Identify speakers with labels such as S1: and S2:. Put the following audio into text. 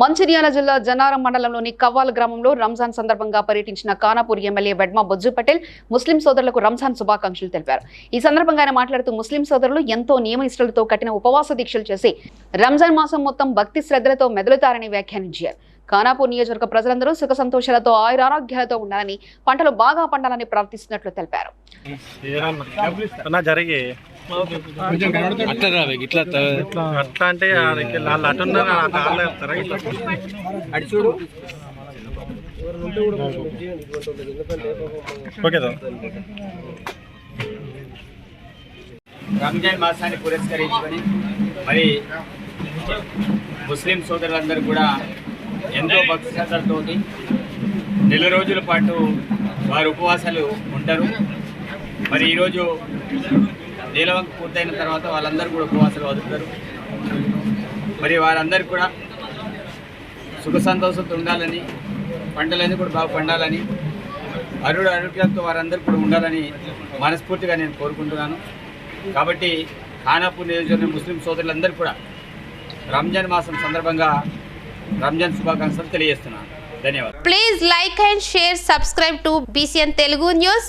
S1: మంచిర్యాల జిల్లా జనారం మండలంలోని కవ్వాల గ్రామంలో రంజాన్ సందర్భంగా పర్యటించిన కానాపూర్ ఎమ్మెల్యే వెడ్మా బొజ్జు పటేల్ ముస్లిం సోదరులకు రంజాన్ శుభాకాంక్షలు తెలిపారు. ఈ సందర్భంగా ఆయన మాట్లాడుతూ ముస్లిం సోదరులు ఎంతో నియమనిష్టలతో కఠిన ఉపవాస దీక్షలు చేసి రంజాన్ మాసం మొత్తం భక్తి శ్రద్ధలతో మెదులుతారని వ్యాఖ్యానించారు. ఖానాపూర్ నియోజకవర్గ ప్రజలందరూ సుఖ సంతోషాలతో ఆయురారోగ్యాలతో ఉండాలని పంటలు బాగా పండాలని ప్రార్థిస్తున్నట్లు తెలిపారు.
S2: అట్లా రావే ఇట్లా
S3: అట్లా అంటే వాళ్ళు అటు ఉన్నారు, ఆ కాళ్ళు చెప్తారా? ఇట్లా. ఓకే సార్
S4: రంజాన్ మాసాన్ని పురస్కరించుకొని మరి ముస్లిం సోదరులందరూ కూడా ఎంతో భక్తి శ్రద్ధలతోటి నెల రోజుల పాటు వారు ఉపవాసాలు ఉంటారు. మరి ఈరోజు నీలవంక పూర్తయిన తర్వాత వాళ్ళందరూ కూడా ఉపవాసాలు వదులుతారు. మరి వారందరూ కూడా సుఖ సంతోషంతో ఉండాలని పంటలన్నీ కూడా బాగా పండాలని అరుడు ఆరోగ్యంతో వారందరూ కూడా ఉండాలని మనస్ఫూర్తిగా నేను కోరుకుంటున్నాను. కాబట్టి ఖానాపూర్ నియోజకవర్గం ముస్లిం సోదరులందరూ కూడా రంజాన్ మాసం సందర్భంగా రంజాన్ శుభాకాంక్షలు తెలియజేస్తున్నాను. ధన్యవాదాలు.
S5: Please like and share subscribe to BCN Telugu news